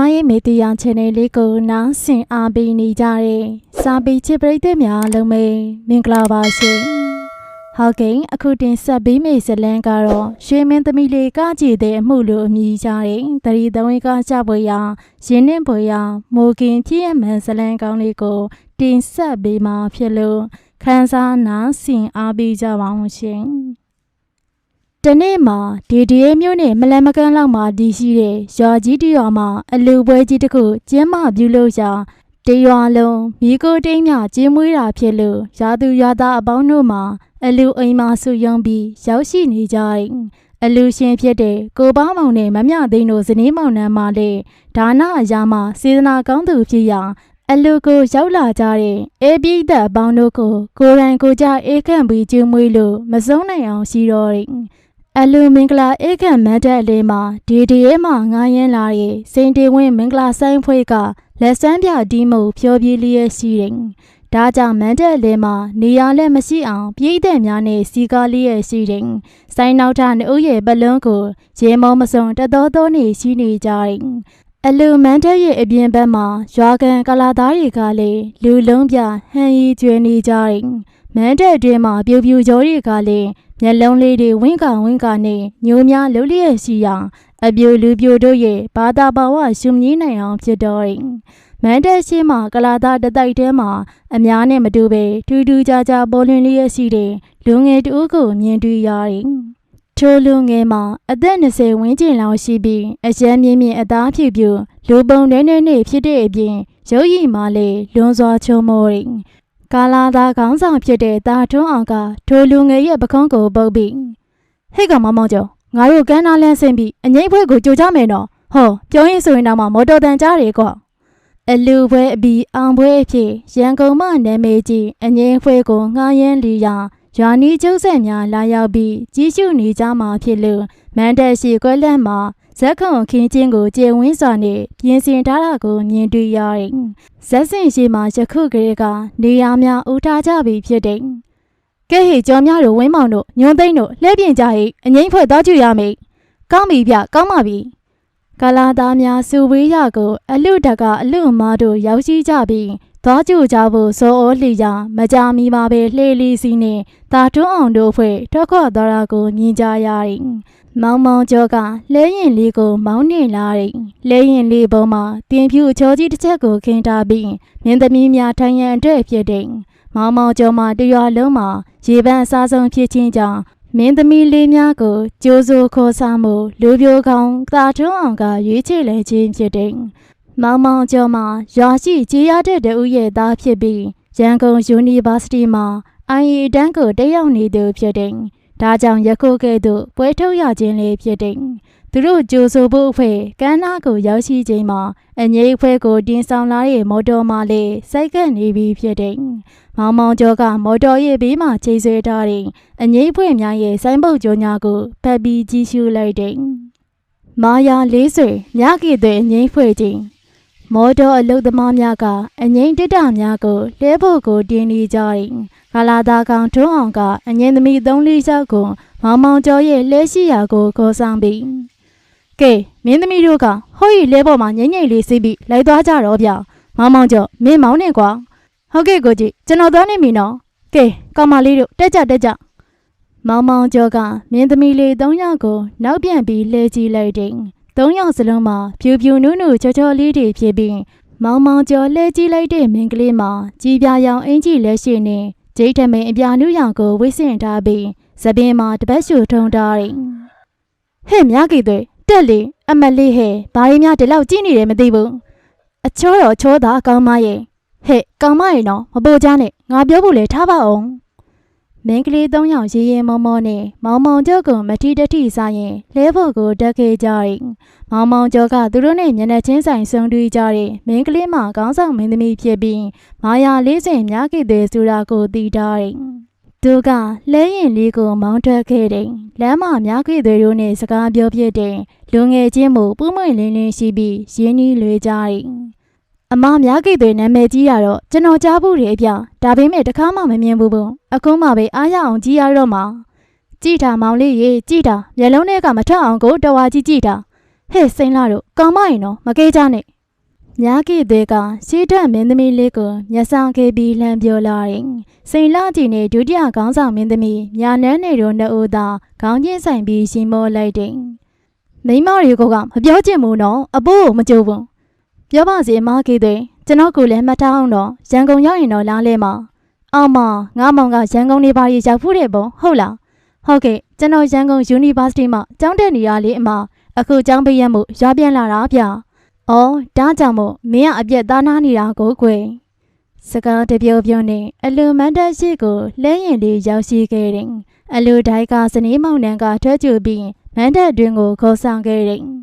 မရဲ့မေဒီယာ channel လေးကိုနားဆင်အားပေးနေကြတဲ့စာပေချစ်ပရိသတ်များအားလုံးပဲမင်္ဂလာပါရှင်။ဟုတ်ကဲ့အခုတင်ဆက်ပေးမယ့်ဇာတ်လမ်းကတော့ရွှေမင်းသမီးလေးကကြည်တဲ့အမှုလိုအမည်ကြတဲ့တရီသဝင်းကကြပွဲရာရင်းနှင်းပွဲရာမိုကင်ဖြစ်ရမှန်ဇာတ်လမ်းကောင်းလေးကို တင်ဆက်ပေးမှာဖြစ်လို့ခန်းစားနားဆင်အားပေးကြပါအောင်ရှင်။ တနေ့မှာဒီဒီရဲမျိုးနဲ့မလန်မကန်းလောက်မှာတည်ရှိတဲ့ရွာကြီးတစ်ရွာမှာအလူပွဲကြီးတစ်ခုကျင်းပပြုလုပ်ရာတရွာလုံးမိကိုတိမ်မြကျင်းမွေးတာဖြစ်လို့ရာသူရွာသားအပေါင်းတို့မှာအလူအိမ်မှာစုယုံပြီးရောက်ရှိနေကြတယ်။အလူရှင်ဖြစ်တဲ့ကိုပေါင်းမောင်နဲ့မမြသိန်းတို့ဇနီးမောင်နှံမှလည်းဒါနအရာမှာစေတနာကောင်းသူဖြစ်ရာအလူကိုရောက်လာကြတဲ့အေးပြိသက်အပေါင်းတို့ကိုကိုယ်တိုင်ကိုယ်ကြအေးခန့်ပြီးကျင်းမွေးလို့မဆုံးနိုင်အောင်ရှိတော့တယ်။ အလူမင်္ဂလာဧကမတ်တက်လေးမှာဒီဒီရဲမှာငားရင်လာတဲ့စိန်တေဝင်းမင်္ဂလာဆိုင်ဖွဲ့ကလက်စမ်းပြတီးမှုဖြောပြလျက်ရှိတယ်။ဒါကြောင့်မန်တက်လေးမှာနေရာလည်းမရှိအောင်ပြည်သက်များနဲ့စီကားလျက်ရှိတယ်။ဆိုင်နောက်ထနှုတ်ရဲ့ပလွန်းကိုရေမောမစုံတတော်တော်နေရှိနေကြတယ်။အလူမန်တက်ရဲ့အပြင်ဘက်မှာရွာကန်ကလာသားတွေကလည်းလူလုံးပြဟန်ရီကျွေနေကြတယ်။ မန်တက်အတွင်းမှာပြူပြူကြောတွေကလည်းမျက်လုံးလေးတွေဝင်းကဝင်းကနဲ့ညိုများလှုပ်လျက်ရှိရာအပြိုလူပြိုတို့ရဲ့ဘာသာဘာဝရှုမြင်နိုင်အောင်ဖြစ်တော်ရင်မန်တက်ရှိမှကလာသားတတိုက်တဲမှာအများနဲ့မတူပဲထူးထူးခြားခြားပေါ်လွင်လျက်ရှိတဲ့လူငယ်တဦးကိုမြင်တွေ့ရတယ်ထိုလူငယ်မှာအသက်20ဝန်းကျင်လောက်ရှိပြီးအရန်မြင့်မြင့်အသားဖြူဖြူလူပုံနေနေနေဖြစ်တဲ့အပြင်ရုပ်ရည်မှလည်းလွန်စွာချုံမောတယ် ကာလာသားခေါင်းဆောင်ဖြစ်တဲ့တာထွန်းအောင်ကထိုလူငယ်ရဲ့ပခုံးကိုပုတ်ပြီးဟဲ့ကောင်မောင်မောင်ကျော်ငါတို့ကန်းနာလန်းဆင်းပြီးအငိမ့်ဖွဲကိုကြိုကြမယ်နော်ဟောပြောရင်ဆိုရင်တော့မှမော်တော်တန်ကြားတယ်ကွာအလူပွဲအပြီးအောင်ပွဲအဖြစ်ရန်ကုန်မှနာမည်ကြီးအငိမ့်ဖွဲကိုငှားရမ်းလီရာရွာနီးကျုပ်ဆက်များလာရောက်ပြီးကြီးစုနေကြမှာဖြစ်လို့မန်တက်ရှိကွက်လက်မှာ ဇက်ခုံခင်းချင်းကိုကျေဝင်းစွာနဲ့ပြင်ဆင်ထားတာကိုမြင်တွေ့ရတယ်ဇက်စင်ရှိမှယခုကလေးကနေရာများဦးထားကြပြီဖြစ်တယ်။ကဲဟေကျော်များတို့ဝင်းမောင်တို့ညွန်သိန်းတို့လှည့်ပြင်ကြဟိအငိမ့်ဖွဲ့သွားကြည့်ရမယ်။ကောင်းပြီဗျကောင်းပါပြီ။ကလာသားများစုဝေးရကိုအလူတကအလူအမားတို့ရောက်ရှိကြပြီးသွားကြည့်ကြဖို့စောဩလှီကြမကြမီပါပဲလှေလီစီနဲ့တာတွန်းအောင်တို့ဖွဲ့ထွက်ခွာသွားတာကိုမြင်ကြရတယ်။ မောင်မောင်ကျော်ကလဲရင်လေးကိုမောင်းနေလာတယ်။လဲရင်လေးပေါ်မှာတင်ဖြူအချောကြီးတစ်ချက်ကိုခင်းထားပြီးမြင်းသမီးများထိုင်ရန်အတွက်ဖြစ်တယ်။မောင်မောင်ကျော်မှာတရွာလုံးမှာရေပန်းအစားဆုံးဖြစ်ချင်းကြောင့်မင်းသမီးလေးများကိုကြိုးစိုးခေါ်စားမှုလူပြိုကောင်းသာထွန်းအောင်ကရွေးချယ်လဲခြင်းဖြစ်တယ်။မောင်မောင်ကျော်မှာရွာရှိကြေးရတဲ့တူရဲ့သားဖြစ်ပြီးရန်ကုန်ယူနီဗာစီတီမှာ IA တန်းကိုတက်ရောက်နေသူဖြစ်တယ်။ ဒါကြောင့်ယခုကဲ့သို့ပွဲထုတ်ရခြင်းလေးဖြစ်တယ်။သူတို့ကြိုဆိုဖို့အဖွဲ့ကမ်းနားကိုရောက်ရှိချိန်မှာအငိမ့်အဖွဲ့ကိုတင်ဆောင်လာတဲ့မော်တော်မှလည်းစိုက်ကပ်နေပြီဖြစ်တယ်။မောင်မောင်ကျော်ကမော်တော်ရဲ့ဘေးမှာချိန်ဆွဲထားတဲ့အငိမ့်အဖွဲ့များရဲ့ဆိုင်းပုတ်ကြောညာကိုဖတ်ပြီးကြည့်ရှုလိုက်တယ်။မာယာလေးဆွေမြကည်တဲ့အငိမ့်ဖွဲ့ချင်း မော်တော်အလုတ်သမားများကအငိမ့်တက်တာများကိုလဲဖို့ကိုတင်းနေကြတယ်။ကာလာသားကောင်ထွန်းအောင်ကအငင်းသမီးသုံးလေးယောက်ကိုမောင်မောင်ကျော်ရဲ့လဲရှိရာကိုခေါ်ဆောင်ပြီးကဲမင်းသမီးတို့ကဟိုရီလဲပေါ်မှာငိမ့်ငိမ့်လေးစီးပြီးလိုက်သွားကြတော့ဗျမောင်မောင်ကျော်မင်းမောင်းနေကွာဟုတ်ကဲ့ကိုကြီးကျွန်တော်သွားနေပြီနော်ကဲကောင်မလေးတို့တက်ကြတက်ကြမောင်မောင်ကျော်ကမင်းသမီးလေးသုံးယောက်ကိုနောက်ပြန်ပြီးလှည့်ကြည့်လိုက်တယ် သုံးယောက်စလုံးမှာဖြူဖြူနုနုချောချောလေးတွေဖြစ်ပြီးမောင်မောင်ကျော်လှည့်ကြည့်လိုက်တဲ့မင်းကလေးမှာကြီးပြာရောင်အင်ကြီးလက်ရှိနေဂျိတ်ထမင်းအပြာနုရောင်ကိုဝိစင်ထားပြီးသပင်မှာတပတ်ရှူထုံထားတယ်။ဟဲ့မြကြီးတွေတက်လေအမလေးဟဲ့ဘာရီများဒီလောက်ကြည့်နေတယ်မသိဘူး။အချောတော်ချောတာကောင်းမရဲ့ဟဲ့ကောင်းမရဲ့နော်မပိုချနဲ့ငါပြောဖို့လေထားပါအောင်။ မင်းကလေးသုံးယောက်ရေရင်မောမောနဲ့မောင်မောင်ကျော်ကမထီတထိစားရင်လဲဖို့ကိုတက်ခဲ့ကြတယ်။မောင်မောင်ကျော်ကသူတို့နဲ့မျက်နှာချင်းဆိုင်ဆုံတွေ့ကြတဲ့မင်းကလေးမှာခေါင်းဆောင်မင်းသမီးဖြစ်ပြီးမာယာလေးစင်မြခဲ့တဲ့ဆိုတာကိုသိထားတယ်။သူကလဲရင်လေးကိုမောင်းထွက်ခဲ့တယ်။လမ်းမှာမြခဲ့တဲ့တို့နဲ့စကားပြောဖြစ်တဲ့လူငယ်ချင်းမှုပူးမွင့်လင်းလင်းရှိပြီးရင်းနှီးလွေကြတယ်။ အမမြခဲ့တဲ့နာမည်ကြီးရတော့ကျွန်တော်ကြားဘူးတယ်အပြ။ဒါပေမဲ့တခါမှမမြင်ဘူးဘူး။အခုမှပဲအားရအောင်ကြီးရတော့မှာ။ကြည်တာမောင်လေးရေကြည်တာမျက်လုံးထဲကမထအောင်ကိုတော်ဝါကြီးကြည်တာဟဲ့စိန်လာတို့ကောင်မရင်တော့မကေးကြနဲ့မြားကိသေးကရှေးတက်မင်းသမီးလေးကိုမျက်စောင်းခဲ့ပြီးလှမ်းပြောလာရင်စိန်လာကြည့်နေဒုတိယခေါင်းဆောင်မင်းသမီးညာနန်းနေတို့နှစ်ဦးသာခေါင်းချင်းဆိုင်ပြီးရှင်မောလိုက်တယ်မိန်းမတွေကမပြောချင်ဘူးနော်အပိုးကိုမကြိုးဘူး ပြောပါစီအမကိသေးကျွန်တော်ကိုလည်းမှတ်ထားအောင်တော့ရန်ကုန်ရောက်ရင်တော့လားလဲမအောင်မငါမောင်ကရန်ကုန်နေပါရီရောက်ဖူးတယ်ပေါ့ဟုတ်လားဟုတ်ကဲ့ကျွန်တော်ရန်ကုန် University မှာကျောင်းတက်နေရလေအမအခုကျောင်းပေးရမှုရပြန်လာတာဗျ။အော်ဒါကြောင့်မို့မင်းကအပြက်သားနာနေတာကိုကွယ်။စကားတပြောပြောနဲ့အလူမန်တက်ရှိကိုလဲရင်လေးရောက်ရှိခဲ့တယ်။အလူဒိုက်ကစနေမောင်နှံကထွက်ကြပြီးမန်တက်တွင်ကိုခေါ်ဆောင်ခဲ့တယ်။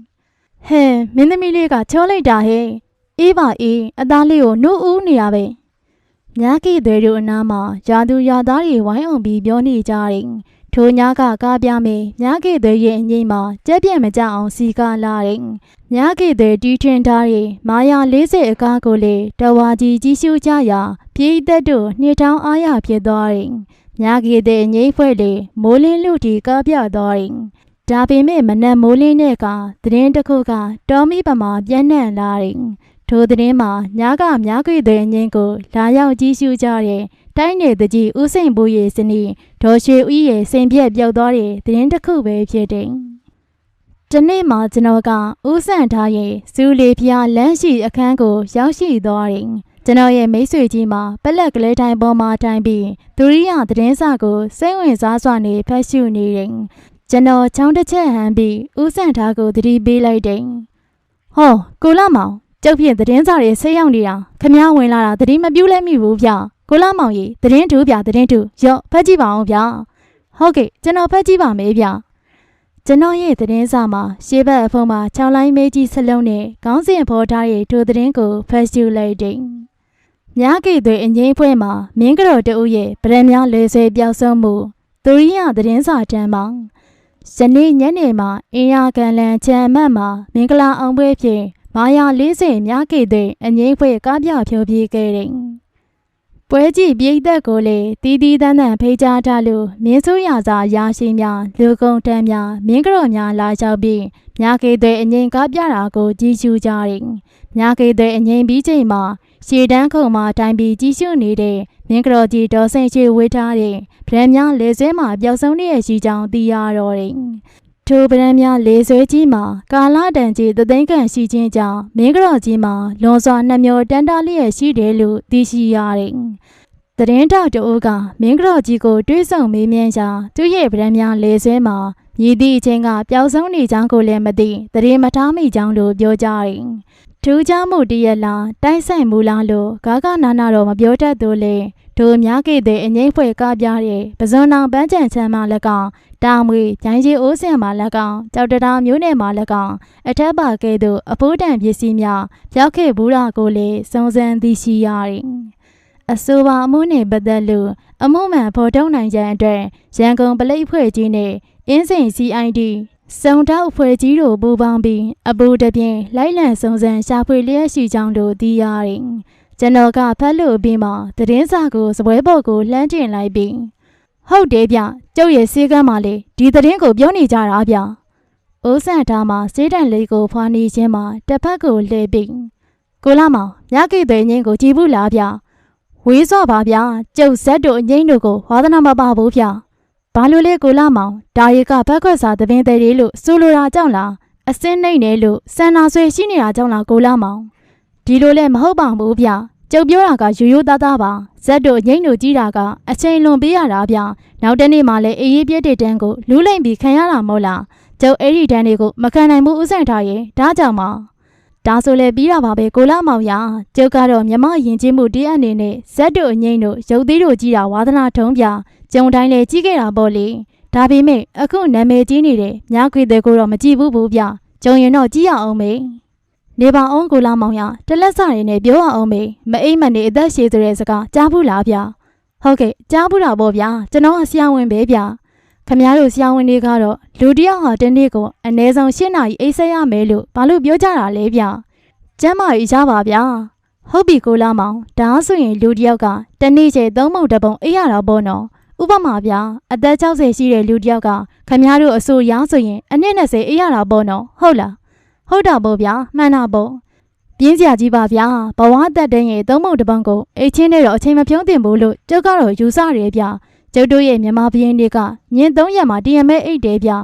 ဟဲမင်းသမီးလေးကချောလိုက်တာဟဲ့။အေးပါအေးအသားလေးကိုနှုတ်ဦးနေရပဲ။မြားကိသွဲတို့အနားမှာယာသူယာသားတွေဝိုင်းအောင်ပြီးပြောနေကြတယ်။ထိုညကကားပြမေမြားကိသွဲရဲ့အငိမ့်မှာကြက်ပြက်မကြအောင်စီကားလာတယ်။မြားကိသွဲတီးထွင်ထားတဲ့မာယာ40အကားကိုလေတဝါကြီးကြီးရှုကြရာပြည်သက်တို့နှစ်ထောင်အားရဖြစ်သွားတယ်။မြားကိသွဲငိမ့်ဖွဲ့လေမိုးလင်းလူတီကားပြသွားတယ်။ ဒါပေမဲ့မနက်မိုးလင်းတဲ့ကသတင်းတစ်ခုကတော်မီပမာပြန့်နှံ့လာတယ်။ထိုသတင်းမှာညားကမြားခွေတဲ့ငင်းကိုလာရောက်ကြည့်ရှုကြတဲ့တိုင်းနယ်တကြီးဦးစိန်ဘိုးရဲ့စနီဒေါ်ရွှေဦးရဲ့စိန်ပြက်ပြောက်သွားတဲ့သတင်းတစ်ခုပဲဖြစ်တယ်။ဒီနေ့မှကျွန်တော်ကဦးဆန့်ထားရဲ့ဇူလီဖျားလမ်းရှိအခန်းကိုရောက်ရှိသွားတယ်။ကျွန်တော်ရဲ့မိတ်ဆွေကြီးမှာပလက်ကလေးတိုင်းပေါ်မှာထိုင်ပြီးသူရိယသတင်းစာကိုစိတ်ဝင်စားစွာနဲ့ဖတ်ရှုနေတယ်။ ကျွန်တော်ချောင်းတစ်ချက်ဟန်ပြီးဦးဆန့်ထားကိုသတိပေးလိုက်တယ်။ဟောကိုလာမောင်ကျုပ်ဖြင့်သတင်းစာတွေဆေးရောက်နေတာခမည်းဝင်လာတာသတင်းမပြူးလဲမိဘူးဗျကိုလာမောင်ကြီးသတင်းတူဗျသတင်းတူရော့ဖတ်ကြည့်ပါအောင်ဗျဟုတ်ကဲ့ကျွန်တော်ဖတ်ကြည့်ပါမယ်ဗျကျွန်တော်ရဲ့သတင်းစာမှာရှေးဘက်အဖုံးမှာ6လိုင်းမေးကြီးစလုံးနဲ့ခေါင်းစဉ်ဖော်ထားတဲ့ထိုသတင်းကိုဖတ်ရှုလိုက်တယ်မြားကိတွေအငိမ့်ဖွဲ့မှာမင်းကတော်တဦးရဲ့ဗရန်များလေဆွဲပြောက်ဆုံးမှုသူရိယသတင်းစာတမ်းမှာ ယနေ့ညနေမှာအင်ယာကန်လန်ချမ်းမတ်မှာမင်္ဂလာအောင်ပွဲဖြင့်မာယာ40မြားကေတဲ့အငိမ့်ဖွဲ့ကားပြဖြိုးပြေးခဲ့တယ်။ပွဲကြည့်ပြည်သက်ကိုလေတီးတီးတန်းတန်းဖိတ်ကြားထားလို့မင်းဆိုးရစာရာရှိများလူကုန်တန်းများမင်းကြော်များလာရောက်ပြီးမြားကေတဲ့အငိမ့်ကားပြတာကိုကြည့်ရှုကြတယ်။မြားကေတဲ့အငိမ့်ပြီးချိန်မှာရှည်တန်းခုံမှာတိုင်ပြီးကြည့်ရှုနေတဲ့ မင်းကြော်ကြီးဒေါ်စိန်ချေဝေးထားတဲ့ဗရန်များလေစဲမှာပျောက်ဆုံးနေတဲ့ရှိကြောင်းသိရတော့တယ်။ထိုပရန်များလေဆွဲကြီးမှာကာလာတန်ကြီးသသိန်းကန်ရှိခြင်းကြောင့်မင်းကတော်ကြီးမှာလွန်စွာနှမျောတန်တာလျက်ရှိတယ်လို့သိရှိရတယ်။သတင်းတောက်တအိုးကမင်းကတော်ကြီးကိုတွေးဆုံမေးမြန်းရာသူ့ရဲ့ပရန်များလေဆွဲမှာမြည်သည့်အချိန်ကပျောက်ဆုံးနေကြောင်းကိုလည်းမသိသတင်းမထားမိကြောင်းလို့ပြောကြတယ်။ ထူးခြားမှုတရက်လားတိုက်ဆိုင်မူလားလို့ဂါဂနာနာတော့မပြောတတ်သေးလေတို့များခဲ့တဲ့အငိမ့်ဖွဲ့ကားပြတဲ့ပဇွန်နောင်ပန်းချံချမ်းမှ၎င်းတာမွေဂျိုင်းကြီးအိုးဆင်မှ၎င်းကြောက်တရာမျိုးနယ်မှ၎င်းအထက်ပါကဲ့သို့အဖိုးတန်ပစ္စည်းများပြောက်ခဲ့ဘူးတာကိုလည်းစုံစမ်းသိရှိရတယ်။အဆိုပါအမှုနှင့်ပတ်သက်လို့အမှုမှန်ဖော်ထုတ်နိုင်ကြတဲ့အတွက်ရန်ကုန်ပလိတ်ဖွဲ့ကြီးနဲ့အင်းစိန် CID စုံတောက်ဖွဲ့ကြီးတို့ပူးပေါင်းပြီးအပူတပြင်းလိုက်လံစုံစမ်းရှာဖွေလျက်ရှိကြောင်းတို့သိရတယ်။ကျွန်တော်ကဖတ်လို့ပြီးမှသတင်းစာကိုစပွဲပေါ်ကိုလှမ်းကျင်လိုက်ပြီးဟုတ်တယ်ဗျကျုပ်ရဲ့စေကမ်းမှာလေဒီသတင်းကိုပြောနေကြတာဗျအိုးဆန်ထားမှာစေးတန်လေးကိုဖွာနေခြင်းမှာတစ်ဖက်ကိုလှည့်ပြီးကိုလာမောင်မြကိတဲ့ငင်းကိုကြည်ဘူးလားဗျဝေးစော့ပါဗျကျုပ်ဇက်တို့အငိမ့်တို့ကိုဝါသနာမပါဘူးဗျ ဘာလို့လဲကိုလာမောင်ဒါရီကဘက်ခွက်စာသပင်းသေးလေးလို့ဆိုလိုတာကြောင့်လားအစင်းနှိမ့်နေလို့စန္နာဆွေရှိနေတာကြောင့်လားကိုလာမောင်ဒီလိုလဲမဟုတ်ပါဘူးဗျကျုပ်ပြောတာကရိုးရိုးသားသားပါဇက်တို့ငိမ့်တို့ကြီးတာကအချိန်လွန်ပေးရတာဗျနောက်တနေ့မှလည်းအေးရေးပြည့်တဲ့တန်းကိုလူးလိမ့်ပြီးခံရတာမဟုတ်လားကျုပ်အဲ့ဒီတန်းတွေကိုမခံနိုင်ဘူးဥဆိုင်ထားရဲ့ဒါကြောင့်ပါဒါဆိုလေပြီးတာပါပဲကိုလာမောင်ရကျုပ်ကတော့မြမယဉ်ကျေးမှုတရားအနေနဲ့ဇက်တို့အငိမ့်တို့ရုပ်သေးတို့ကြီးတာဝါသနာထုံးပြ ကျုံတိုင်းလေကြီးခဲ့တာပေါ့လေဒါပေမဲ့အခုနာမည်ကြီးနေတဲ့မြားခွေတဲ့ကိုတော့မကြည့်ဘူးဘူးဗျကျုံရင်တော့ကြည့်ရအောင်မေနေပါအောင်ကိုလာမောင်ရတလက်စရည်နဲ့ပြောရအောင်မေမအိမ်မနေအသက်ရှည်ဆိုတဲ့စကားကြားဘူးလားဗျဟုတ်ကဲ့ကြားဘူးတာပေါ့ဗျာကျွန်တော်အဆရာဝန်ပဲဗျခမည်းတော်ဆရာဝန်တွေကတော့လူတယောက်ဟာတနေ့ကိုအနည်းဆုံး၈နာရီအိပ်ဆက်ရမယ်လို့ဘာလို့ပြောကြတာလဲဗျကျမ်းမာရေးကြပါဗျာဟုတ်ပြီကိုလာမောင်ဒါဆိုရင်လူတယောက်ကတနေ့ကျသုံးမုံတပုံအိပ်ရတာပေါ့နော် ဥပမာဗျာအသက်60ရှိတဲ့လူတယောက်ကခမည်းတော်အဆိုရားဆိုရင်အနည်း20အိပ်ရတာပေါ့နော်ဟုတ်လားဟုတ်တာပေါ့ဗျာမှန်တာပေါ့ပြင်းစရာကြီးပါဗျာဘဝတက်တဲ့ရဲ့သုံးပုံတစ်ပုံကိုအိတ်ချင်းနဲ့တော့အချိန်မပြုံးတင်ဘူးလို့ကျုပ်ကတော့ယူဆရဲဗျာကျုပ်တို့ရဲ့မြန်မာပြည်တွေကညင်သုံးရက်မှာတရမဲအိတ်တယ်ဗျာ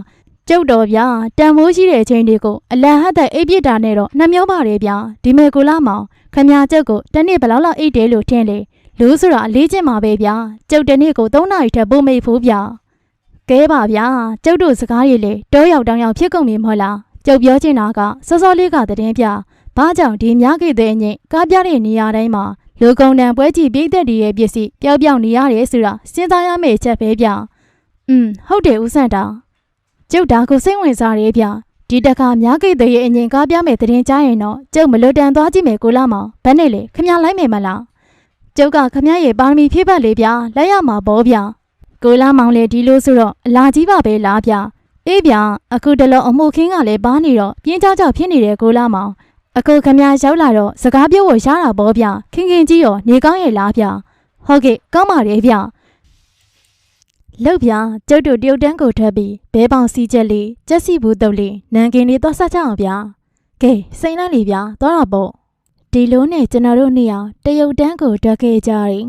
ကျုပ်တော်ဗျာတန်မိုးရှိတဲ့အချိန်တွေကိုအလံဟတ်တဲ့အိတ်ပြစ်တာနဲ့တော့နှမျောပါတယ်ဗျာဒီမေကိုလာမောင်ခမညာကျုပ်ကိုတနေ့ဘယ်လောက်လောက်အိတ်တယ်လို့ထင်လေ လူဆိုတာအလေးချင်းပါပဲဗျာကျုပ်တနေ့ကို3နာရီထက်ပိုမိတ်ဖို့ဗျာကဲပါဗျာကျုပ်တို့စကားရည်လေတောရောက်တောင်ရောက်ဖြစ်ကုန်ပြီမဟုတ်လားကျုပ်ပြောချင်တာကစောစောလေးကတည်င်းပြဘာကြောင့်ဒီများခဲ့တဲ့အညိကားပြတဲ့နေရာတိုင်းမှာလူကုန်တန်ပွဲကြည့်ပြိသက်တွေရဲ့ပစ္စည်းပျောက်ပျောက်နေရတယ်ဆိုတာစဉ်းစားရမယ့်ချက်ပဲဗျอืมဟုတ်တယ်ဦးဆန့်တာကျုပ်ဒါကိုစိတ်ဝင်စားရဲဗျဒီတခါများခဲ့တဲ့ရဲ့အငင်ကားပြမဲ့တည်င်းကြရင်တော့ကျုပ်မလွတ်တန်သွားကြည့်မယ်ကိုလာမောင်ဘယ်နဲ့လေခမလိုက်မယ်မလား ကျုပ်ကခမရဲ့ပါရမီဖြည့်ပတ်လေဗျလက်ရမှာပေါ့ဗျကိုလာမောင်လေဒီလိုဆိုတော့အလာကြီးပါပဲလားဗျအေးဗျအခုတလုံးအမှုခင်းကလည်းပါနေတော့ပြင်းကြကြဖြစ်နေတဲ့ကိုလာမောင်အခုခမရောက်လာတော့စကားပြောဖို့ရတာပေါ့ဗျခင်ခင်ကြီးရောနေကောင်းရဲ့လားဗျဟုတ်ကဲ့ကောင်းပါရဲ့ဗျလောက်ဗျကျုပ်တို့တရုတ်တန်းကိုထွက်ပြီးဘဲပေါင်စီချက်လေးကြက်စီဘူးတုပ်လေးနန်ကင်လေးသွားစားကြအောင်ဗျကဲစိမ့်လိုက်လေဗျသွားတော့ပေါ့ ဒီလိုနဲ့ကျွန်တော်တို့နှစ်ယောက်တရုတ်တန်းကိုထွက်ခဲ့ကြတယ်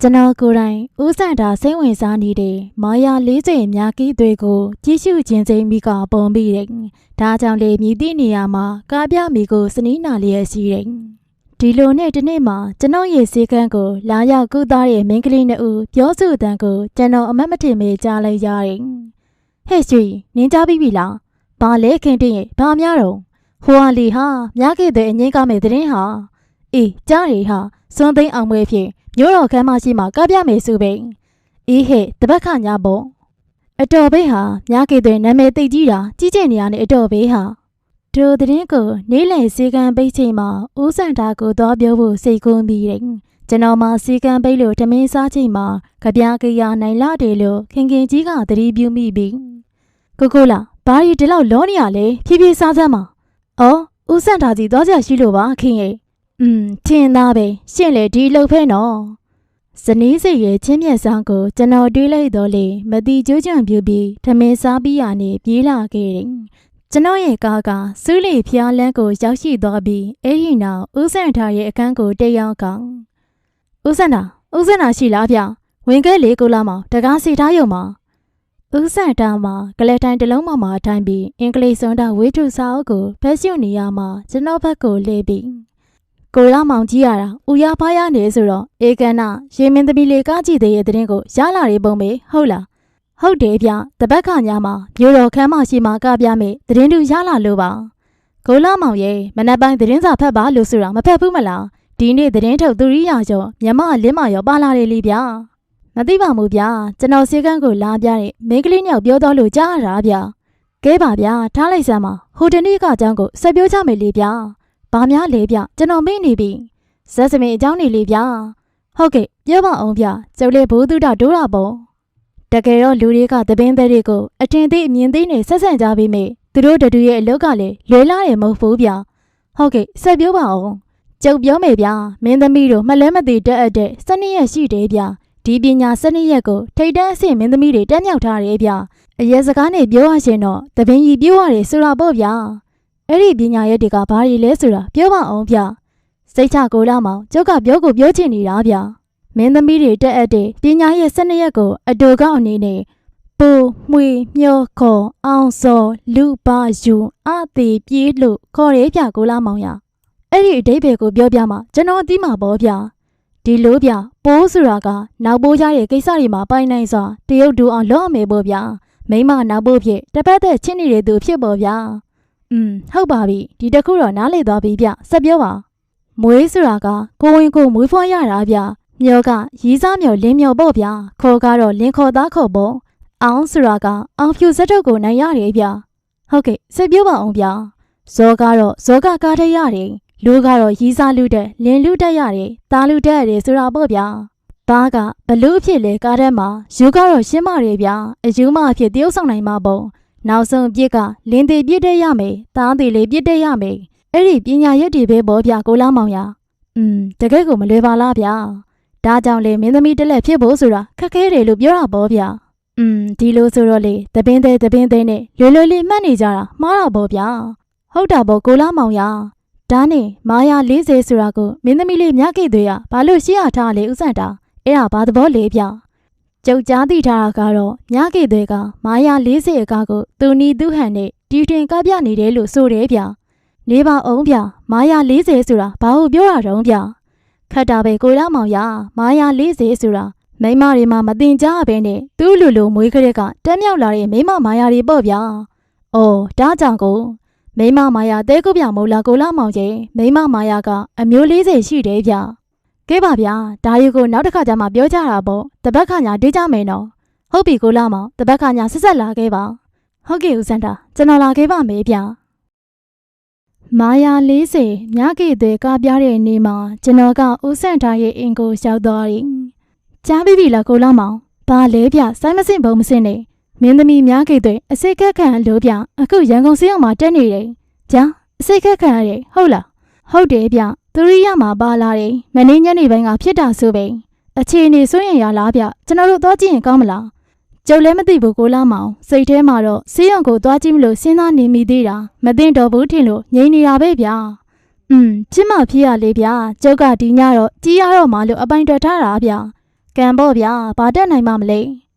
ကျွန်တော်ကိုယ်တိုင်ဦးစံတာစိတ်ဝင်စားနေတဲ့မာယာ40မြာကီးတွေကိုကြီးစုခြင်းစိမ့်မိကပုံပြီးတယ်။ဒါကြောင့်လေမြည်သည့်နေရာမှာကားပြမိကိုစနီးနာလျက်ရှိတယ်။ဒီလိုနဲ့ဒီနေ့မှာကျွန်တော်ရဲ့စေကန်းကိုလာရောက်ကူသားတဲ့မင်းကလေးနှစ်ဦးပြောဆိုတန်ကိုကျွန်တော်အမတ်မထင်မေကြားလိုက်ရတယ်။ဟဲ့ရွှေနင်းကြပြီပြီလား။ဘာလဲခင်တင်းရဲ့ဘာများတော့ ဟိုဟာလီဟာမြားခဲ့တဲ့အငင်းကားမဲ့တဲ့င်းဟာအေးကြားရီဟာစွန်သိန်းအောင်ပွဲဖြစ်မြို့တော်ခမ်းမရှိမှာကပြမယ်စုပိန်အေးဟဲ့တပတ်ခညာပေါ့အတော်ဘေးဟာမြားကေတဲ့နာမည်သိကြီးတာကြီးကျယ်နေရတဲ့အတော်ဘေးဟာဒိုသတင်းကိုနေလည်စီကံပိတ်ချိန်မှာဦးစံတာကိုသွားပြောဖို့စိတ်ကူးပြီးတယ်ကျွန်တော်မှစီကံပိတ်လို့တမင်းစားချိန်မှာကြပြားကရနိုင်လာတယ်လို့ခင်ခင်ကြီးကသတိပြုမိပြီးကိုကိုလာဘာရီဒီလောက်လောနေရလဲဖြည်းဖြည်းစားစမ်းပါ အော်ဦးစံတာကြီးသွားကြရှိလို့ပါခင်ရဲ့อืมထင်သားပဲရှင့်လေဒီလှုပ်ဖဲနော်ဇနီးစိတ်ရဲ့ချင်းမြတ်ဆောင်ကိုကျွန်တော်တွေးလိုက်တော့လေမတိကျိုးချံပြူပြီးထမင်းစားပြီးရနေပြေးလာခဲ့တယ်ကျွန်တော်ရဲ့ကားကစူးလီဖျားလန်းကိုရောက်ရှိသွားပြီးအဲ့ဒီနောက်ဦးစံထားရဲ့အခန်းကိုတက်ရောက်ကောင်ဦးစံတာဦးစံတာရှိလားဗျဝင်ခဲ့လေကိုလာမောင်တကားစီထားရုံမှာ ဦးစံတာမှာကလက်တိုင်းတစ်လုံးမှမှထိုင်ပြီးအင်္ဂလိပ်စွန်တာဝေထုစာအုပ်ကိုဖက်ရှုနေရမှာကျွန်တော်ဘက်ကိုလှည့်ပြီးကိုလာမောင်ကြီးရတာဦးရဖားရနေဆိုတော့ဧကနာရေမင်းသမီးလေးကားကြည့်တဲ့ရဲ့တဲ့ရင်ကိုရလာနေပုံပဲဟုတ်လားဟုတ်တယ်ဗျတပတ်ခညာမှာမြို့တော်ခမ်းမရှိမှာကပြမယ်တဲ့ရင်တူရလာလို့ပါကိုလာမောင်ရဲ့မနက်ပိုင်းသတင်းစာဖတ်ပါလို့ဆိုတာမဖတ်ဘူးမလားဒီနေ့သတင်းထုတ်သူရိယာကျော်မြမလင်းမရောပါလာတယ်လေဗျာ မသိပါဘူးဗျာကျွန်တော်စေကန်းကိုလာပြတဲ့မိန်းကလေးညောက်ပြောတော့လို့ကြားရတာဗျာကဲပါဗျာထားလိုက်စမ်းပါဟိုတနေ့ကအကြောင်းကိုဆက်ပြောကြမယ်လေဗျာဘာများလဲဗျကျွန်တော်မေ့နေပြီဇက်စမင်အကြောင်းနေလေဗျာဟုတ်ကဲ့ပြောပါအောင်ဗျကျုပ်လေးဘိုးတုဒဒိုးတာပေါ့တကယ်တော့လူတွေကသပင်းသက်တွေကိုအထင်သေးအမြင်သေးနဲ့ဆက်ဆံကြပြီးမိသူတို့တတူရဲ့အလုပ်ကလည်းလွဲလာတယ်မဟုတ်ဘူးဗျဟုတ်ကဲ့ဆက်ပြောပါအောင်ကျုပ်ပြောမယ်ဗျမင်းသမီးတို့မလဲမသိတက်အပ်တဲ့စနစ်ရရှိတယ်ဗျ ဒီပညာစနစ်ရက်ကိုထိတ်တန်းအဆင့်မင်းသမီးတွေတက်မြောက်ထားတယ်ဗျအရက်စကားနဲ့ပြောရရှင်တော့တပင်းကြီးပြောရတယ်ဆိုတာပေါ့ဗျာအဲ့ဒီပညာရက်တွေကဘာတွေလဲဆိုတာပြောပါအောင်ဗျစိတ်ချကိုလာမောင်ကျုပ်ကပြောကိုပြောချင်နေတာဗျမင်းသမီးတွေတက်အပ်တဲ့ပညာရက်စနစ်ရက်ကိုအတူကောက်အနေနဲ့ပူမှွေမျောခေါ်အောင်စောလူပါယူအသေးပြေးလို့ခေါ်ရဲပြကိုလာမောင်ရအဲ့ဒီအတိတ်ပဲကိုပြောပြမှာကျွန်တော်သိမှာပေါ့ဗျ ဒီလိုဗျပိုးဆိုတာကနောက်ပိုးရတဲ့ကိစ္စတွေမှာပိုင်နိုင်စွာတရုတ်တူအောင်လုပ်ရမယ်ပေါ့ဗျမိမနောက်ပိုးဖြစ်တစ်ပတ်သက်ချင်းနေတဲ့သူဖြစ်ပေါ့ဗျอืมဟုတ်ပါပြီဒီတစ်ခုတော့နားလေသွားပြီဗျဆက်ပြောပါမွေးဆိုတာကကိုဝင်ကိုမွေးဖွားရတာဗျမျောကရီးစားမျောလင်းမျောပေါ့ဗျခေါ်ကတော့လင်းခေါ်သားခေါ်ပေါ့အောင်ဆိုတာကအောင်ဖြူစက်ထုတ်ကိုနိုင်ရတယ်ဗျဟုတ်ကဲ့ဆက်ပြောပါအောင်ဗျဇောကတော့ဇောကကားထရတယ် လူကတော့ရီးစားလူတက်လင်းလူတက်ရတယ်တားလူတက်ရတယ်ဆိုတာပေါ့ဗျဘာကဘလူးအဖြစ်လေကားထဲမှာယူကတော့ရှင်းမတယ်ဗျအယူမအဖြစ်တရုပ်ဆောင်နိုင်မှာပေါ့နောက်ဆုံးပြစ်ကလင်းသေးပြစ်တဲ့ရမယ်တားသေးလေးပြစ်တဲ့ရမယ်အဲ့ဒီပညာရက်တွေပဲပေါ့ဗျကိုလားမောင်ရอืมတကယ်ကိုမလွယ်ပါလားဗျာဒါကြောင့်လေမင်းသမီးတက်လက်ဖြစ်ဖို့ဆိုတာခက်ခဲတယ်လို့ပြောတာပေါ့ဗျာอืมဒီလိုဆိုတော့လေတပင်းသေးတပင်းသေးနဲ့လွယ်လွယ်လေးမှတ်နေကြတာမှားတာပေါ့ဗျာ ဟုတ်တာပေါ့ကိုလာမောင်ရ ဒါနဲ့မာယာ40ဆိုတာကိုမင်းသမီးလေးမြခဲ့သွေးရဘာလို့ရှေ့ရထားလေဥစံတာအဲ့ဒါဘာသဘောလေးဗျကျုပ်ကြားသိထားတာကတော့မြခဲ့သွေးကမာယာ40အကားကိုသူနီသူဟန်နဲ့တီထွင်ကပြနေတယ်လို့ဆိုတယ်ဗျနေပါအောင်ဗျမာယာ40ဆိုတာဘာလို့ပြောတာတုံးဗျခတ်တာပဲကိုလာမောင်ရမာယာ40ဆိုတာမိန်းမတွေမှာမတင်ကြဘဲနဲ့သူ့လူလူမွေးကလေးကတက်မြောက်လာတဲ့မိန်းမမာယာတွေပေါ့ဗျာ။အော်ဒါကြောင့်ကို မိန်းမမာယာတဲကုတ်ပြမို့လားကိုလာမောင်ကြီးမိန်းမမာယာကအမျိုး40ရှိတယ်ဗျ။ကဲပါဗျာဒါရီကိုနောက်တစ်ခါကျမှပြောကြတာပေါ့တပတ်ခါညာတွေးကြမယ်နော်။ဟုတ်ပြီကိုလာမောင်တပတ်ခါညာဆက်ဆက်လာခဲ့ပါ။ဟုတ်ကဲ့ဦးစန္ဒာကျွန်တော်လာခဲ့ပါမယ်ဗျ။မာယာ40မြကေသွေကားပြတဲ့နေ့မှာကျွန်တော်ကဦးစန္ဒာရဲ့အင်ကိုရောက်သွားတယ်။ကြားပြီးပြီလားကိုလာမောင်။ဘာလဲဗျစိုင်းမစင်ဘုံမစင်နဲ့ မင်းသမီးများကေသွေအစိတ်ခက်ခံလို့ဗျအခုရန်ကုန်စင်းအောင်မှာတက်နေတယ်။ကြားအစိတ်ခက်ခံရတယ်ဟုတ်လား။ဟုတ်တယ်ဗျသူရိယမှာပါလာတယ်မနေ့ညနေပိုင်းကဖြစ်တာဆိုပဲ။အခြေအနေဆိုရင်ရလားဗျကျွန်တော်တို့သွားကြည့်ရင်ကောင်းမလား။ကျုပ်လည်းမသိဘူးကိုလာမောင်စိတ်ထဲမှာတော့စေးရုံကိုသွားကြည့်မလို့စဉ်းစားနေမိသေးတာမသိတော့ဘူးထင်လို့ငြိမ်နေတာပဲဗျာ။อืมဖြစ်မှဖြစ်ရလေဗျာကျုပ်ကဒီညတော့ကြီးရတော့မှလို့အပိုင်တော်ထားတာဗျာ။ကံပေါ့ဗျာဘာတက်နိုင်မှမလဲ။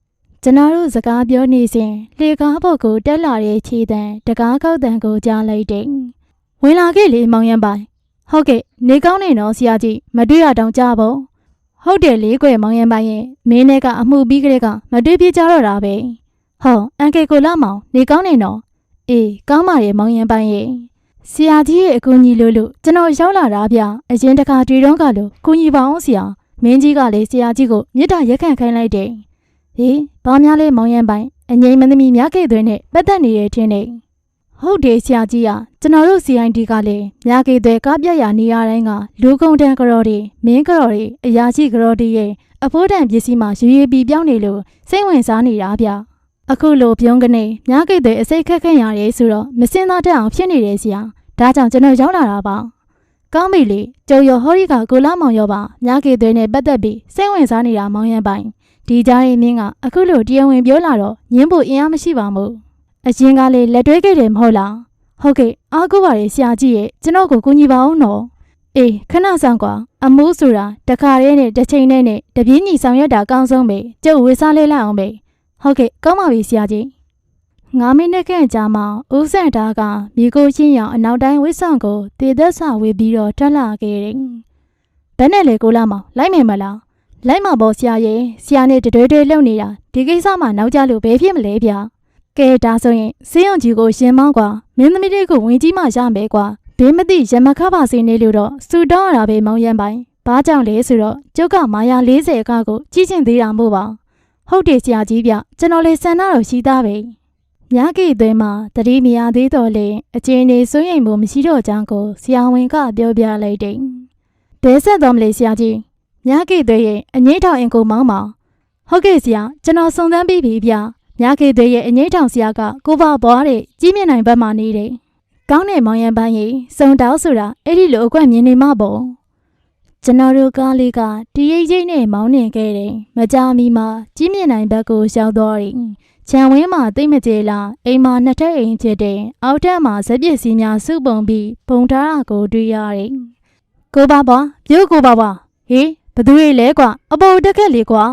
ကျွန်တော်တို့စကားပြောနေစဉ်လေကားဘော်ကိုတက်လာတဲ့ခြေတံတကားကောက်တံကိုကြားလိုက်တယ်။ဝင်လာခဲ့လေမောင်ရန်ပိုင်။ဟုတ်ကဲ့နေကောင်းနေတော့ဆရာကြီးမတွေ့ရတောင်ကြားပေါ့။ဟုတ်တယ်လေကွယ်မောင်ရန်ပိုင်ရဲ့မင်းနဲ့ကအမှုပြီးကလေးကမတွေ့ပြကြတော့တာပဲ။ဟောအန်ကေကိုလာမောင်နေကောင်းနေတော့အေးကောင်းပါရဲ့မောင်ရန်ပိုင်ရဲ့ဆရာကြီးရဲ့အကူအညီလို့လို့ကျွန်တော်ရောက်လာတာဗျအရင်တခါတွေ့တော့ကလို့ကူညီပါအောင်ဆရာမင်းကြီးကလည်းဆရာကြီးကိုမြစ်တာရက်ခံခိုင်းလိုက်တယ် ဟေးဘာများလဲမောင်ရန်ပိုင်အငိမ့်မသမီးမြခဲ့သွင်းနဲ့ပတ်သက်နေရထင်းနေဟုတ်တယ်ဆရာကြီးကကျွန်တော်တို့ CID ကလည်းမြခဲ့သွဲကားပြက်ရနေရတိုင်းကလူကုန်တန်းကြော်တွေမင်းကြော်တွေအရာရှိကြော်တွေရဲ့အဖိုးတန်ပစ္စည်းမှာရွေပီပြောင်းနေလို့စိတ်ဝင်စားနေတာဗျအခုလိုပြုံးကနေမြခဲ့သွဲအစိတ်ခက်ခက်ရတယ်ဆိုတော့မစင်သားတက်အောင်ဖြစ်နေတယ်ဆရာဒါကြောင့်ကျွန်တော်ရောက်လာတာပါကောင်းပြီလေကျုံရဟောရီကကိုလာမောင်ရောပါမြကေသွဲနဲ့ပတ်သက်ပြီးစိတ်ဝင်စားနေတာမောင်ရန်ပိုင် ဒီကြားရင်မင်းကအခုလိုတရားဝင်ပြောလာတော့ညင်းဖို့အင်အားမရှိပါဘူးအရင်ကလေလက်တွဲခဲ့တယ်မဟုတ်လားဟုတ်ကဲ့အားကိုးပါရဲ့ဆရာကြီးရဲ့ကျွန်တော်ကိုကူညီပါအောင်နော်အေးခဏဆောင်ကွာအမိုးဆိုတာတခါတည်းနဲ့တစ်ချိန်နဲ့နဲ့တပြင်းညီဆောင်ရွက်တာအကောင်းဆုံးပဲကျုပ်ဝေစားလဲလိုက်အောင်ပဲဟုတ်ကဲ့ကောင်းပါပြီဆရာကြီး9မိနစ်ခန့်ကြာမှဦးစံတားကမြေကိုချင်းရောင်အနောက်တိုင်းဝစ်ဆောင်ကိုတည်သက်ဆဝေပြီးတော့ထွက်လာခဲ့တယ်။ဘယ်နဲ့လဲကိုလာမောင်လိုက်မယ်မလား။ လိုက်မှာပေါ့ဆရာရဲ့ဆရာနဲ့တတွဲတွဲလှုပ်နေတာဒီကိစ္စမှနောက်ကြလို့ဘယ်ဖြစ်မလဲဗျ။ကဲဒါဆိုရင်စေးရုံကြီးကိုရှင်မောင်းကွာမင်းသမီးလေးကိုဝင်ကြီးမှရမယ်ကွာဘေးမသိရမခပါစေနေလို့တော့စူတောင်းရတာပဲမောင်ရန်ပိုင်။ဘာကြောင့်လဲဆိုတော့ကျုပ်ကမာယာ40အကကိုကြီးကျင်သေးတာမို့ပါ။ဟုတ်တယ်ဆရာကြီးဗျကျွန်တော်လေဆန္ဒတော်ရှိသားပဲ။မြကေသွဲမှာတတိမရသေးတော့လေအချင်းနေစိုးရိမ်မှုမရှိတော့ကြောင်းကိုဆရာဝန်ကပြောပြလိုက်တယ်။ဘဲဆက်တော်မလေးဆရာကြီး မြကေသွဲရဲ့အငိမ့်ထောင်အင်ကိုမောင်းပါဟုတ်ကဲ့ဆရာကျွန်တော်စုံစမ်းပြီးပြီဗျမြကေသွဲရဲ့အငိမ့်ထောင်ဆရာကကိုပါဘွားတဲ့ကြီးမြင့်နိုင်ဘက်မှာနေတယ်။ကောင်းတဲ့မောင်ရန်ပန်းကြီးစုံတောက်ဆိုတာအဲ့ဒီလိုအကွက်မြင်နေမှာပေါ့ကျွန်တော်တို့ကားလေးကတရိပ်ရိပ်နဲ့မောင်းနေခဲ့တယ်။မကြာမီမှာကြီးမြင့်နိုင်ဘက်ကိုရောက်သွားတယ်။ခြံဝင်းမှာတိတ်မကြေလားအိမ်မှာနှစ်ထပ်အိမ်ဖြစ်တဲ့အောက်ထပ်မှာဇက်ပစ္စည်းများစုပုံပြီးပုံထားတာကိုတွေ့ရတယ်။ကိုပါပါပြုတ်ကိုပါပါဟေး ဘသူတွေလဲကွာအပေါ်တက်ခဲ့လေကွာ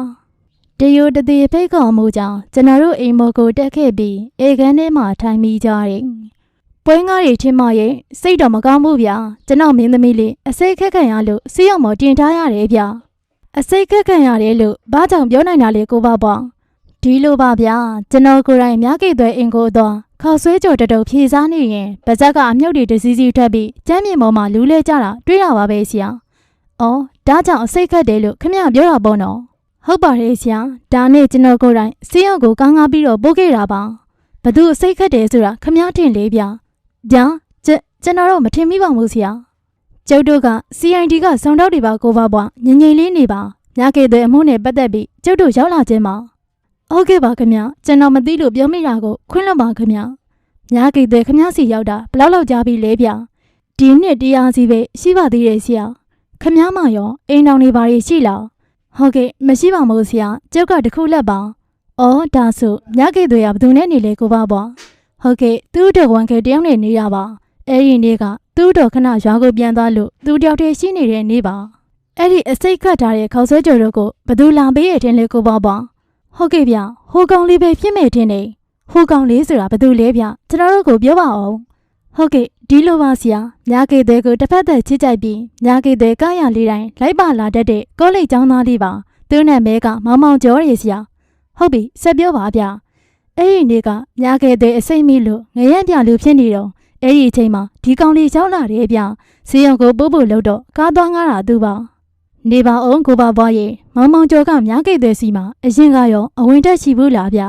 တယိုတသေးဖိတ်ကောင်မှုကြောင့်ကျွန်တော်တို့အိမ်မော်ကိုတက်ခဲ့ပြီးအေခန်းထဲမှာထိုင်မိကြတယ်။ပွဲငါးတွေချင်းမရဲ့စိတ်တော့မကောင်းဘူးဗျာကျွန်တော်မင်းသမီးလေးအစိတ်ခက်ခံရလို့စီးအောင်မတင်ထားရတယ်ဗျာအစိတ်ခက်ခံရတယ်လို့ဘာကြောင့်ပြောနိုင်တာလဲကိုပါပါဒီလိုပါဗျာကျွန်တော်ကိုယ်တိုင်မြကေသွဲအင်ကိုတော့ခေါဆွဲကြော်တတုပ်ဖြေစားနေရင်ပါဇက်ကအမြုပ်တွေတစည်းစည်းထွက်ပြီးကျမ်းမြေပေါ်မှာလူးလဲကြတာတွေ့ရပါပဲဆရာ။အော် ဒါကြောင့်အစိတ်ခတ်တယ်လို့ခမရပြောတာပေါ့နော်။ဟုတ်ပါတယ်ဆရာ။ဒါနဲ့ကျွန်တော်ကိုယ်တိုင်စီးရောက်ကိုကောင်းကားပြီးတော့ပို့ခဲ့တာပါ။ဘသူအစိတ်ခတ်တယ်ဆိုတာခမရထင်လေဗျာ။ဗျာကျွန်တော်တော့မထင်မိပါဘူးဆရာ။ကျုပ်တို့က CID ကစုံတော့တွေပါကိုပါပွားငငိမ့်လေးနေပါ။မြကေသွဲအမှုနဲ့ပတ်သက်ပြီးကျုပ်တို့ရောက်လာခြင်းပါ။ဟုတ်ကဲ့ပါခင်ဗျကျွန်တော်မသိလို့ပြောမိတာကိုခွင့်လွှတ်ပါခင်ဗျညာကိတဲ့ခင်ဗျစီရောက်တာဘယ်လောက်လောက်ကြာပြီလဲဗျဒီနှစ်တရားစီပဲရှိပါသေးတယ်ဆရာ ခင်ဗျမရောအိမ်တော်နေပါရှိလားဟုတ်ကဲ့မရှိပါဘူးဆရာကျုပ်ကတခုလက်ပါအော်ဒါဆိုညကိတဲ့ရဘသူနဲ့နေလဲကိုပါပေါ့ဟုတ်ကဲ့သူ့တဝန်ကတယောက်နဲ့နေရပါအဲ့ဒီနေ့ကသူ့တော်ခဏရွာကိုပြန်သွားလို့သူတယောက်တည်းရှိနေတဲ့နေ့ပါအဲ့ဒီအစိတ်ခတ်ထားတဲ့ခေါက်ဆွဲကြော်တို့ကိုဘသူလာပေးရတဲ့လဲကိုပေါ့ပေါ့ဟုတ်ကဲ့ဗျဟိုကောင်လေးပဲဖြစ်မဲ့တင်နေဟိုကောင်လေးဆိုတာဘသူလဲဗျကျွန်တော်တို့ကိုပြောပါအောင် ဟုတ်ကဲ့ဒီလိုပါဆရာညာကေတဲ့ကိုတစ်ဖက်သက်ချစ်ကြိုက်ပြီးညာကေတဲ့ကားရလေးတိုင်းလိုက်ပါလာတတ်တဲ့ကောလိပ်ကျောင်းသားလေးပါသူ့နာမည်ကမောင်မောင်ကျော်ရည်ဆရာဟုတ်ပြီဆက်ပြောပါဗျအဲ့ဒီနေ့ကညာကေတဲ့အစိမ့်မိလို့ငရဲပြလူဖြစ်နေတော့အဲ့ဒီအချိန်မှာဒီကောင်လေးရောက်လာတယ်ဗျစီယုံကိုပို့ဖို့လို့တော့ကားသွားငားတာသူပါနေပါအောင်ကိုပါဘွားရေမောင်မောင်ကျော်ကညာကေတဲ့စီမှာအရင်ကရောအဝင်တက်ရှိဘူးလားဗျ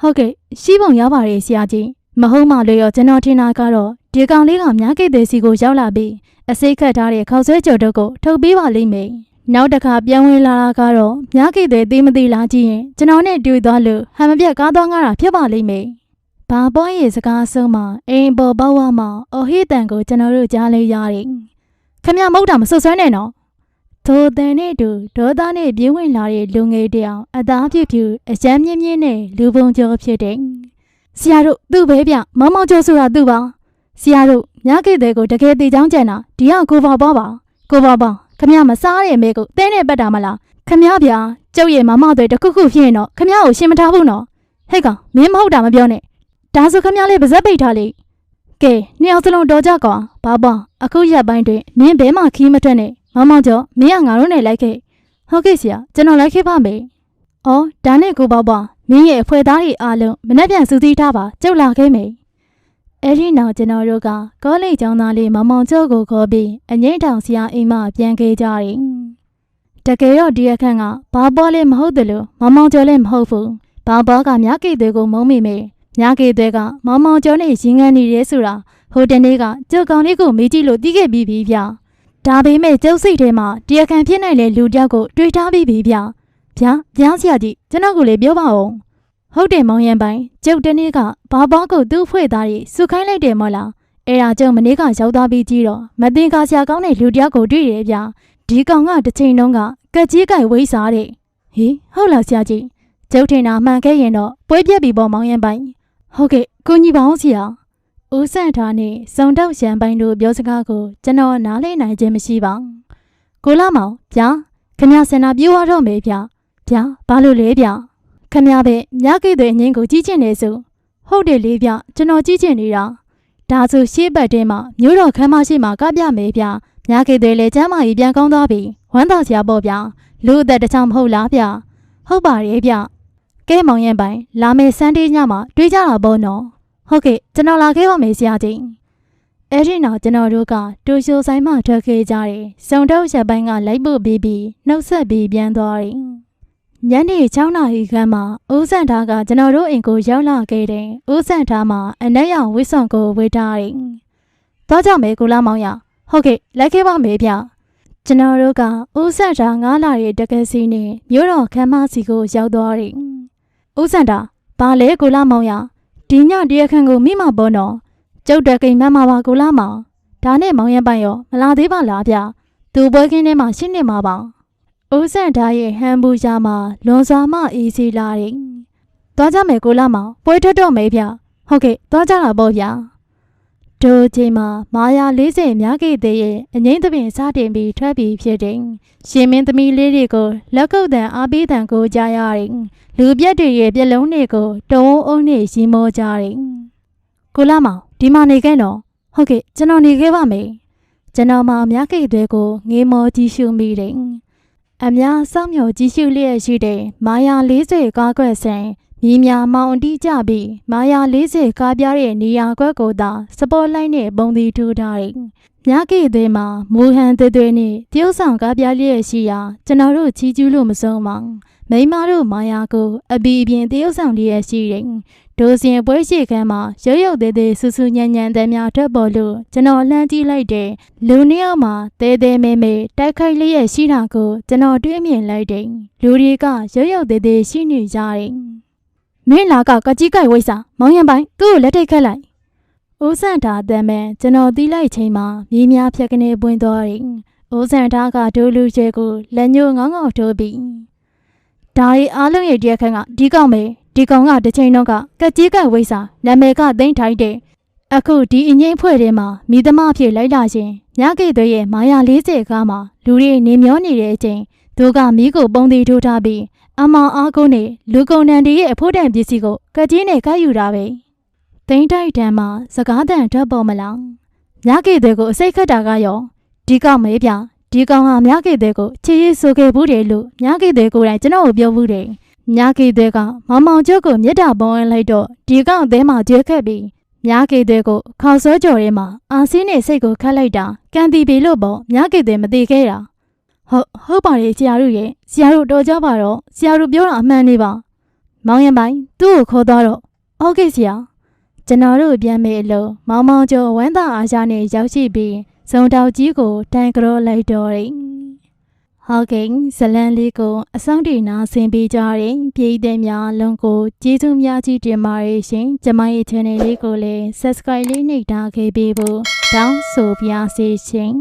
ဟုတ်ကဲ့ရှိပုံရပါတယ်ဆရာကြီး မဟုတ်မှလို့ရောကျွန်တော်ထင်တာကတော့ဒီကောင်လေးကမြားကိတ်သေးစီကိုရောက်လာပြီးအစိတ်ခတ်ထားတဲ့ခေါက်ဆွဲကြော်တုပ်ကိုထုတ်ပေးပါလိမ့်မယ်။နောက်တစ်ခါပြန်ဝင်လာတာကတော့မြားကိတ်သေးသိမသိလားကြည့်ရင်ကျွန်တော်နဲ့တွေ့သွားလို့ဟန်မပြတ်ကားသွားငါတာဖြစ်ပါလိမ့်မယ်။ဘာပွားရဲ့စကားဆုံးမှာအိမ်ပေါ်ပေါက်ဝမှာအော်ဟိတန်ကိုကျွန်တော်တို့ကြားလိုက်ရတယ်။ခမရမဟုတ်တာမဆွဆွဲနဲ့နော်။ထိုတန်နဲ့တူဒေါသနဲ့ပြင်းဝင်လာတဲ့လူငယ်တယောက်အသားဖြစ်ဖြူအချမ်းမြင့်မြင့်နဲ့လူပုံကျော်ဖြစ်တဲ့ ဆရာတို့သူ့ပဲဗျမောင်မောင်ကျော်ဆိုတာသူ့ပါဆရာတို့မြခဲ့တဲ့ကိုတကယ်တေချောင်းကြံတာဒီကကိုပါပါပါကိုပါပါခမရမစားတဲ့မဲကိုတဲနဲ့ပတ်တာမလားခမရဗျာကျုပ်ရဲ့မမတွေတခုခုဖြစ်ရင်တော့ခမရကိုရှင်းမထားဘူးနော်ဟဲ့ကောင်မင်းမဟုတ်တာမပြောနဲ့ဒါဆိုခမရလေးပါဇက်ပိတ်ထားလေကဲနှစ်ယောက်စလုံးတော်ကြကွာဘာပါအခုရက်ပိုင်းတွင်မင်းဘဲမှခီးမထွက်နဲ့မမောင်ကျော်မင်းကငါတို့နဲ့လိုက်ခဲ့ဟုတ်ကဲ့ဆရာကျွန်တော်လိုက်ခဲ့ပါမယ် အော်ဒါနဲ့ကိုပေါ့ပေါ့မင်းရဲ့အဖွဲသားတွေအားလုံးမနှက်ပြန်စူးစီးထားပါကြုတ်လာခဲ့မယ်အဲ့ဒီနောက်ကျွန်တော်တို့ကကောလိပ်ကျောင်းသားလေးမောင်မောင်ကျော်ကိုခေါ်ပြီးအငိမ့်ထောင်ဆရာအိမ်မှပြန်ခဲ့ကြတယ်တကယ်တော့ဒီအခန်းကဘာပေါ်လေးမဟုတ်တယ်လို့မောင်မောင်ကျော်လည်းမဟုတ်ဘူးဘာပေါ်ကမြကိတဲ့ကိုမုံမိမေမြကိတဲ့ကမောင်မောင်ကျော်နဲ့ရင်ငန်းနေရဲဆိုတာဟိုတနေ့ကကျုပ်ကောင်လေးကိုမေးကြည့်လို့တီးခဲ့ပြီးပြီဗျဒါပေမဲ့ကျုပ်စိတ်ထဲမှာဒီအခန်းဖြစ်နိုင်တဲ့လူတယောက်ကိုတွေးထားပြီးပြီဗျ ဗျာဗျာဆရာကြီးကျွန်တော်ကိုလည်းပြောပါဦးဟုတ်တယ်မောင်ရန်ပိုင်ကျုပ်တနေ့ကဘာဘောကိုသူ့ဖွဲ့သားတွေစုခိုင်းလိုက်တယ်မဟုတ်လားအဲ့ဒါကျုပ်မနေ့ကရောက်သွားပြီးကြည့်တော့မတင်ကားဆရာကောင်းတဲ့လူတယောက်ကိုတွေ့တယ်ဗျာဒီကောင်ကတစ်ချိန်လုံးကကက်ကြီးကြိုက်ဝိစားတဲ့ဟေးဟုတ်လားဆရာကြီးကျုပ်ထင်တာမှန်ခဲ့ရင်တော့ပွဲပြက်ပြီပေါ့မောင်ရန်ပိုင်ဟုတ်ကဲ့ကိုကြီးပါအောင်ဆရာဦးဆန့်ထားနဲ့စုံတော့ရန်ပိုင်တို့ပြောစကားကိုကျွန်တော်နားလည်နိုင်ခြင်းမရှိပါကိုလာမောင်ဗျာခမစင်နာပြေးသွားတော့မေဗျာ ဗျာဘာလို့လဲဗျခမပဲညကိတဲ့အငင်းကိုကြီးကျင်နေဆိုဟုတ်တယ်လေဗျကျွန်တော်ကြီးကျင်နေတာဒါဆိုရှေ့ဘက်ထဲမှာမျိုးတော်ခမ်းမရှိမှာကပြမယ်ဗျညကိတဲ့လေကျမ်းမာကြီးပြန်ကောင်းသွားပြီဝမ်းသာစရာပေါ့ဗျလူအသက်တချောင်းမဟုတ်လားဗျဟုတ်ပါရဲ့ဗျကဲမောင်ရင်ပိုင်လာမေစန်းတေးညမှာတွေးကြတာပေါ့နော်ဟုတ်ကဲ့ကျွန်တော်လာခဲ့ပါမယ်ဆရာကြီးအဲ့ဒီနောက်ကျွန်တော်တို့ကတူရှိုဆိုင်မှထွက်ခဲ့ကြတယ်။စုံတော့ရက်ပိုင်းကလိုက်ပို့ပြီးပြီးနှုတ်ဆက်ပြီးပြန်သွားတယ်။ ညနေ6နာရီခန့်မှာဦးစံသားကကျွန်တော်တို့အိမ်ကိုရောက်လာခဲ့တယ်။ဦးစံသားမှာအနက်ရောင်ဝစ်စွန်ကိုဝေထားတယ်။သွားကြမယ်ကိုလာမောင်ရ။ဟုတ်ကဲ့လိုက်ခဲ့ပါမယ်ဗျ။ကျွန်တော်တို့ကဦးစံသားငားလာတဲ့တကယ်စီနဲ့မြို့တော်ခမ်းမစီကိုရောက်သွားတယ်။ဦးစံသားဘာလဲကိုလာမောင်ရဒီညတရခန့်ကိုမိမပေါ်တော့ကျုပ်တကိမ်မမပါကိုလာမောင်ဒါနဲ့မောင်ရပိုင်ရောမလာသေးပါလားဗျသူပွဲခင်းထဲမှာရှင်းနေမှာပါ ဦးစံသားရဲ့ဟန်ဘူရှာမှာလွန်စွာမှအေးစီလာတယ်သွားကြမယ်ကိုလာမောင်ပွဲထွက်တော့မယ်ဗျဟုတ်ကဲ့သွားကြတာပေါ့ဗျာတို့ချိန်မှာမာယာ40များခဲ့တဲ့ရဲ့အငိမ့်သပင်စတင်ပြီးထွက်ပြီးဖြစ်တယ်ရှင်မင်းသမီးလေးတွေကိုလက်ကုပ်တန်အားပေးတန်ကိုကြားရတယ်လူပြက်တွေရဲ့ပြက်လုံးတွေကိုတုံးအုံနဲ့ရီမောကြတယ်ကိုလာမောင်ဒီမှာနေခဲ့တော့ဟုတ်ကဲ့ကျွန်တော်နေခဲ့ပါမယ်ကျွန်တော်မှမြကိတ်တွေကိုငေးမောကြည့်ရှုမိတယ် အများစောင့်မျှော်ကြည့်ရှုလျက်ရှိတဲ့မာယာ40ကားကွက်ဆန်မြင်းများမောင်တီးကြပြီးမာယာ40ကားပြားတဲ့နေရာကွက်ကိုသာစပေါ်လိုက်နဲ့ပုံသီထူထားတယ်မြကိတ်တွေမှာမူဟန်တွေတွေနဲ့တရုတ်ဆောင်ကားပြားလျက်ရှိရာကျွန်တော်တို့ချီးကျူးလို့မဆုံးပါ မိမတို့မာယာကိုအပီအပြင်တရုတ်ဆောင်လျက်ရှိတယ်ဒိုစင်ပွဲရှိခန်းမှာရုပ်ရုပ်သေးသေးဆူဆူညံ့ညံ့တဲ့များထွက်ပေါ်လို့ကျွန်တော်လှမ်းကြည့်လိုက်တယ်လူနှစ်ယောက်မှာတဲတဲမဲမဲတိုက်ခိုက်လျက်ရှိတာကိုကျွန်တော်တွေးမြင်လိုက်တယ်လူတွေကရုပ်ရုပ်သေးသေးရှိနေကြတယ်မင်းလာကကကြီးကိုက်ဝိစာမောင်ရံပိုင်သူ့ကိုလက်ထိတ်ခတ်လိုက်ဦးစံတာအတမ်းမဲ့ကျွန်တော်တီးလိုက်ချိန်မှာမြေးများဖြက်ကနေပွင့်သွားတယ်ဦးစံတာကဒိုးလူကျဲကိုလက်ညှိုးငေါငေါထိုးပြီး ဒါရီအားလုံးရဲ့တရားခန့်ကဒီကောက်မယ်ဒီကောင်ကတစ်ချိန်တော့ကကက်ကြီးကဝိစာနာမည်ကသိမ့်ထိုက်တဲ့အခုဒီအငိမ့်ဖွဲ့ထဲမှာမိသမားအဖြစ်လိုက်လာရှင်မြကိတ်သွေးရဲ့မာယာ40ကားမှာလူတွေနေမျောနေတဲ့အချိန်သူကမိကိုပုံသေးထိုးထားပြီးအမောင်အားကုန်းနဲ့လူကုန်တန်တီရဲ့အဖို့တန်ပစ္စည်းကိုကကြီးနဲ့ကပ်ယူတာပဲတိမ့်တိုက်တန်းမှာစကားတန်ထွက်ပေါ်မလားမြကိတ်သွေးကိုအစိတ်ခတ်တာကရောဒီကောင်မေးပြ ဒီကောင်ဟာမြကိတ်သွေးကိုချီရည်ဆိုခဲ့ဘူးတယ်လို့မြကိတ်သွေးကိုယ်တိုင်ကျွန်တော်ကိုပြောဘူးတယ်မြကိတ်သွေးကမောင်မောင်ကျုပ်ကိုမြစ်တာပုံဝင်လိုက်တော့ဒီကောင်အသေးမှကျွဲခဲ့ပြီးမြားကေတဲ့ကိုခေါက်ဆွဲကြော်ထဲမှာအာစီးနဲ့စိတ်ကိုခတ်လိုက်တာကန်တီပြီလို့ပေါ့မြားကေတဲ့မသေးခဲ့တာဟုတ်ဟုတ်ပါလေဆရာတို့ရဲ့ဆရာတို့တော်ကြပါတော့ဆရာတို့ပြောတာအမှန်နေပါမောင်ရင်ပိုင်သူ့ကိုခေါ်သွားတော့ဟုတ်ကဲ့ဆရာကျွန်တော်တို့ပြန်မေးလို့မောင်မောင်ကျော်ဝမ်းသာအားရနဲ့ရောက်ရှိပြီး ဇုံတောက်ကြီးကိုတန်ကြောလိုက်တော့တယ်ဟုတ်ကဲ့ဇလန်လေးကိုအဆောင်တီနာဆင်ပေးကြတဲ့ပြည်သက်များလုံးကိုကျေးဇူးများကြီးတင်ပါတယ်ရှင်ကျမရဲ့ channel လေးကိုလည်း subscribe လေးနှိပ်ထားခဲ့ပေးဖို့တောင်းဆိုပါရစေရှင်